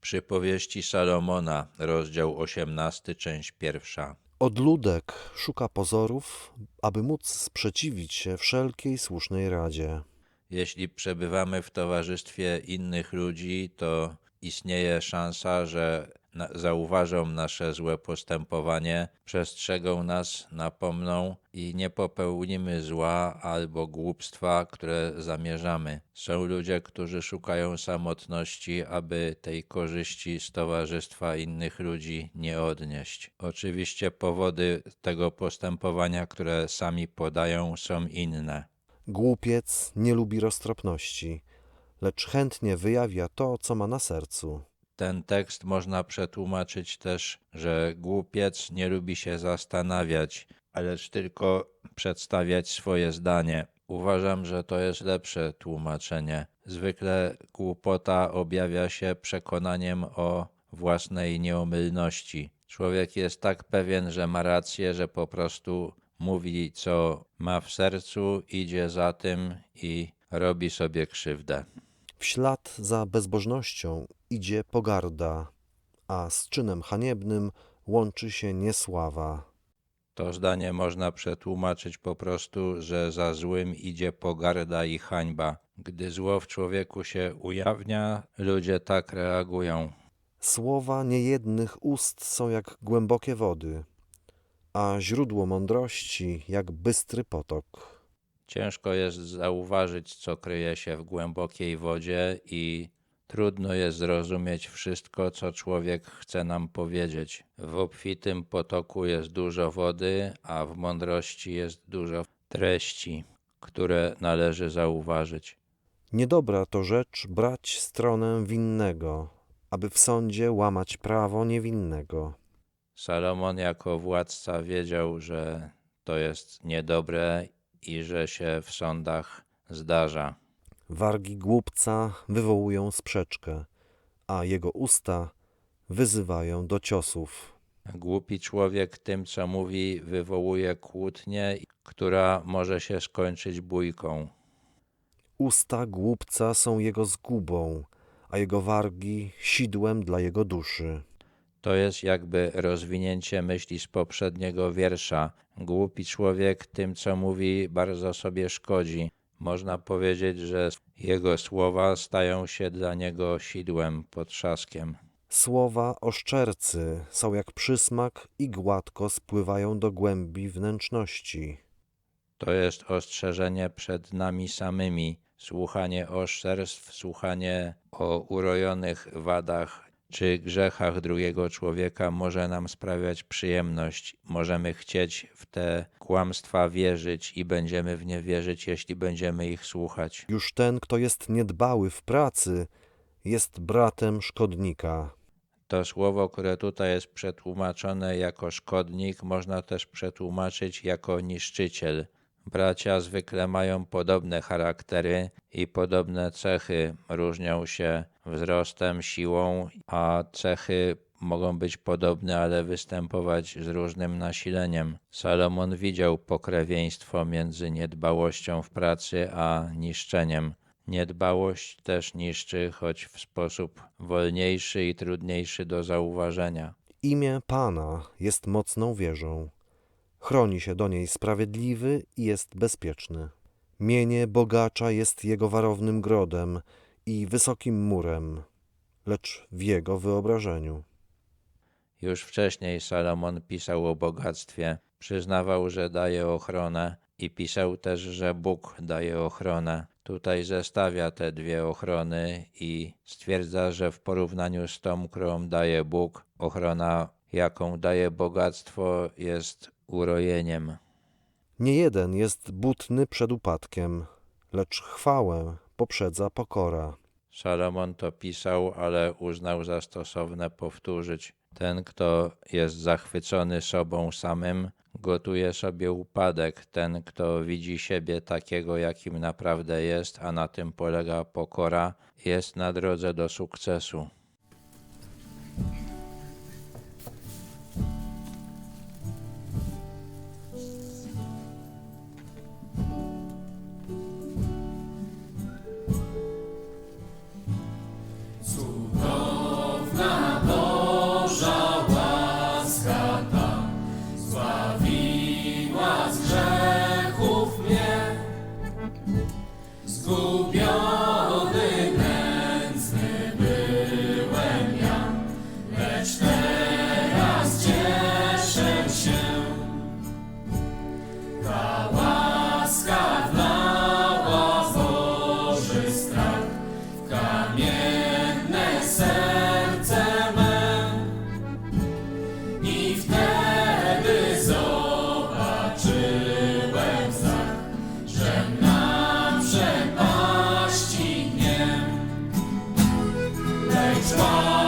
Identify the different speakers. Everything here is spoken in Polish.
Speaker 1: Przypowieści Salomona, rozdział 18, część pierwsza.
Speaker 2: Odludek szuka pozorów, aby móc sprzeciwić się wszelkiej słusznej radzie.
Speaker 1: Jeśli przebywamy w towarzystwie innych ludzi, to istnieje szansa, że na, zauważą nasze złe postępowanie, przestrzegą nas, napomną i nie popełnimy zła albo głupstwa, które zamierzamy. Są ludzie, którzy szukają samotności, aby tej korzyści z towarzystwa innych ludzi nie odnieść. Oczywiście powody tego postępowania, które sami podają, są inne.
Speaker 2: Głupiec nie lubi roztropności, lecz chętnie wyjawia to, co ma na sercu.
Speaker 1: Ten tekst można przetłumaczyć też, że głupiec nie lubi się zastanawiać, lecz tylko przedstawiać swoje zdanie. Uważam, że to jest lepsze tłumaczenie. Zwykle głupota objawia się przekonaniem o własnej nieomylności. Człowiek jest tak pewien, że ma rację, że po prostu mówi, co ma w sercu, idzie za tym i robi sobie krzywdę.
Speaker 2: W ślad za bezbożnością idzie pogarda, a z czynem haniebnym łączy się niesława.
Speaker 1: To zdanie można przetłumaczyć po prostu, że za złym idzie pogarda i hańba. Gdy zło w człowieku się ujawnia, ludzie tak reagują.
Speaker 2: Słowa niejednych ust są jak głębokie wody, a źródło mądrości jak bystry potok.
Speaker 1: Ciężko jest zauważyć, co kryje się w głębokiej wodzie, i trudno jest zrozumieć wszystko, co człowiek chce nam powiedzieć. W obfitym potoku jest dużo wody, a w mądrości jest dużo treści, które należy zauważyć.
Speaker 2: Niedobra to rzecz brać stronę winnego, aby w sądzie łamać prawo niewinnego.
Speaker 1: Salomon jako władca wiedział, że to jest niedobre i że się w sądach zdarza.
Speaker 2: Wargi głupca wywołują sprzeczkę, a jego usta wyzywają do ciosów.
Speaker 1: Głupi człowiek tym, co mówi, wywołuje kłótnię, która może się skończyć bójką.
Speaker 2: Usta głupca są jego zgubą, a jego wargi sidłem dla jego duszy.
Speaker 1: To jest jakby rozwinięcie myśli z poprzedniego wiersza. Głupi człowiek tym, co mówi, bardzo sobie szkodzi. Można powiedzieć, że jego słowa stają się dla niego sidłem, potrzaskiem.
Speaker 2: Słowa oszczercy są jak przysmak i gładko spływają do głębi wnętrzności.
Speaker 1: To jest ostrzeżenie przed nami samymi. Słuchanie oszczerstw, słuchanie o urojonych wadach czy grzechach drugiego człowieka może nam sprawiać przyjemność. Możemy chcieć w te kłamstwa wierzyć i będziemy w nie wierzyć, jeśli będziemy ich słuchać.
Speaker 2: Już ten, kto jest niedbały w pracy, jest bratem szkodnika.
Speaker 1: To słowo, które tutaj jest przetłumaczone jako szkodnik, można też przetłumaczyć jako niszczyciel. Bracia zwykle mają podobne charaktery i podobne cechy. Różnią się wzrostem, siłą, a cechy mogą być podobne, ale występować z różnym nasileniem. Salomon widział pokrewieństwo między niedbałością w pracy a niszczeniem. Niedbałość też niszczy, choć w sposób wolniejszy i trudniejszy do zauważenia.
Speaker 2: Imię Pana jest mocną wieżą. Chroni się do niej sprawiedliwy i jest bezpieczny. Mienie bogacza jest jego warownym grodem i wysokim murem, lecz w jego wyobrażeniu.
Speaker 1: Już wcześniej Salomon pisał o bogactwie, przyznawał, że daje ochronę i pisał też, że Bóg daje ochronę. Tutaj zestawia te dwie ochrony i stwierdza, że w porównaniu z tą, którą daje Bóg, ochrona, jaką daje bogactwo, jest urojeniem.
Speaker 2: Nie jeden jest butny przed upadkiem, lecz chwałę poprzedza pokora.
Speaker 1: Salomon to pisał, ale uznał za stosowne powtórzyć. Ten, kto jest zachwycony sobą samym, gotuje sobie upadek. Ten, kto widzi siebie takiego, jakim naprawdę jest, a na tym polega pokora, jest na drodze do sukcesu.
Speaker 3: small.